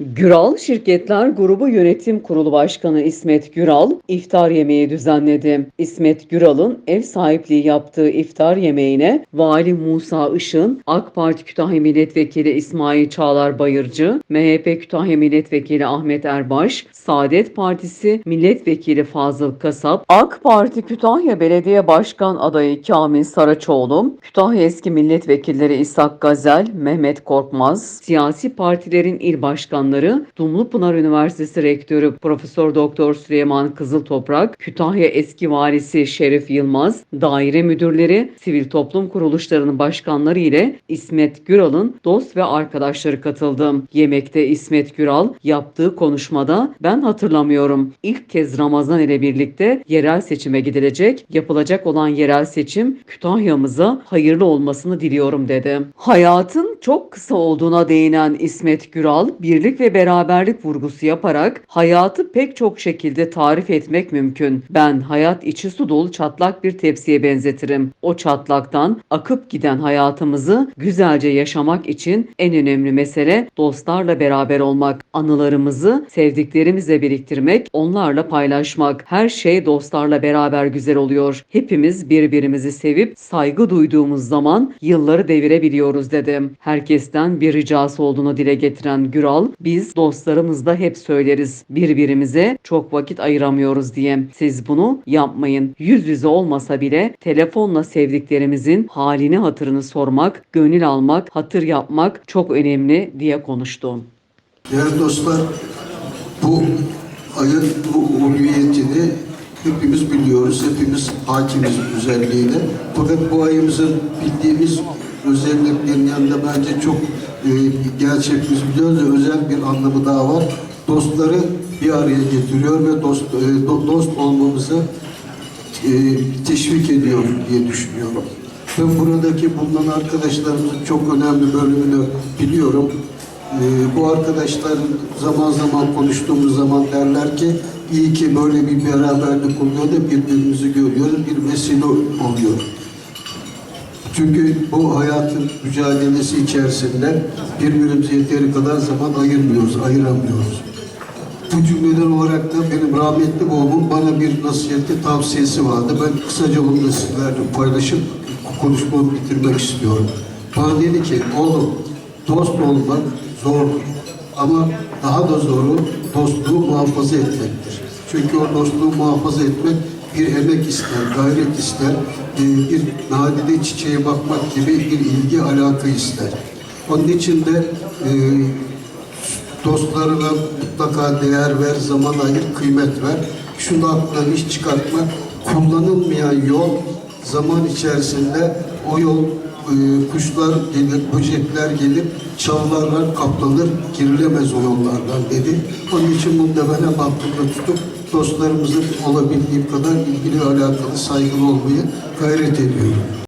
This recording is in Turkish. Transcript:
Güral Şirketler Grubu Yönetim Kurulu Başkanı İsmet Güral iftar yemeği düzenledi. İsmet Güral'ın ev sahipliği yaptığı iftar yemeğine Vali Musa Işın, AK Parti Kütahya Milletvekili İsmail Çağlar Bayırcı, MHP Kütahya Milletvekili Ahmet Erbaş, Saadet Partisi Milletvekili Fazıl Kasap, AK Parti Kütahya Belediye Başkan adayı Kamil Saraçoğlu, Kütahya eski milletvekilleri İshak Gazel, Mehmet Korkmaz, siyasi partilerin il başkanları, Dumlupınar Üniversitesi Rektörü Profesör Doktor Süleyman Kızıltoprak, Kütahya eski valisi Şerif Yılmaz, daire müdürleri, sivil toplum kuruluşlarının başkanları ile İsmet Güral'ın dost ve arkadaşları katıldı. Yemekte İsmet Güral yaptığı konuşmada ben hatırlamıyorum. İlk kez Ramazan ile birlikte yerel seçime gidilecek. Yapılacak olan yerel seçim Kütahya'mıza hayırlı olmasını diliyorum dedi. Hayatın çok kısa olduğuna değinen İsmet Güral, birlik ve beraberlik vurgusu yaparak hayatı pek çok şekilde tarif etmek mümkün. Ben hayat içi su dolu çatlak bir tepsiye benzetirim. O çatlaktan akıp giden hayatımızı güzelce yaşamak için en önemli mesele dostlarla beraber olmak, anılarımızı sevdiklerimizle biriktirmek, onlarla paylaşmak. Her şey dostlarla beraber güzel oluyor. Hepimiz birbirimizi sevip saygı duyduğumuz zaman yılları devirebiliyoruz dedim. Herkesten bir ricası olduğunu dile getiren Güral, biz dostlarımızla hep söyleriz. Birbirimize çok vakit ayıramıyoruz diye. Siz bunu yapmayın. Yüz yüze olmasa bile telefonla sevdiklerimizin halini hatırını sormak, gönül almak, hatır yapmak çok önemli diye konuştu. Değerli dostlar, bu ayın bu ulviyetini hepimiz biliyoruz, hepimiz hakimiz özelliğine. Fakat bu ayımızın bildiğimiz özelliklerinin yanında bence çok e, gerçek biz biliyoruz ve özel bir anlamı daha var. Dostları bir araya getiriyor ve dost, e, do- dost olmamızı e, teşvik ediyor diye düşünüyorum. Ben buradaki bulunan arkadaşlarımızın çok önemli bölümünü biliyorum. E, bu arkadaşlar zaman zaman konuştuğumuz zaman derler ki iyi ki böyle bir beraberlik oluyor da birbirimizi görüyoruz, bir vesile oluyor. Çünkü bu hayatın mücadelesi içerisinde birbirimize yeteri kadar zaman ayırmıyoruz, ayıramıyoruz. Bu cümleler olarak da benim rahmetli babamın bana bir nasihati, tavsiyesi vardı. Ben kısaca onu da sizlerle paylaşıp konuşmamı bitirmek istiyorum. Bana dedi ki, oğlum dost olmak zordur. Ama daha da zoru dostluğu muhafaza etmektir. Çünkü o dostluğu muhafaza etmek bir emek ister, gayret ister, e, bir nadide çiçeğe bakmak gibi bir ilgi, alaka ister. Onun için de e, dostlarına mutlaka değer ver, zaman ayır, kıymet ver. Şunu aklından hiç çıkartma. Kullanılmayan yol zaman içerisinde o yol e, kuşlar gelir, böcekler gelir, çallarlar, kaplanır, girilemez o yollardan dedi. Onun için bunu da ben hep tutup dostlarımızın olabildiğim kadar ilgili alakalı saygılı olmayı gayret ediyorum.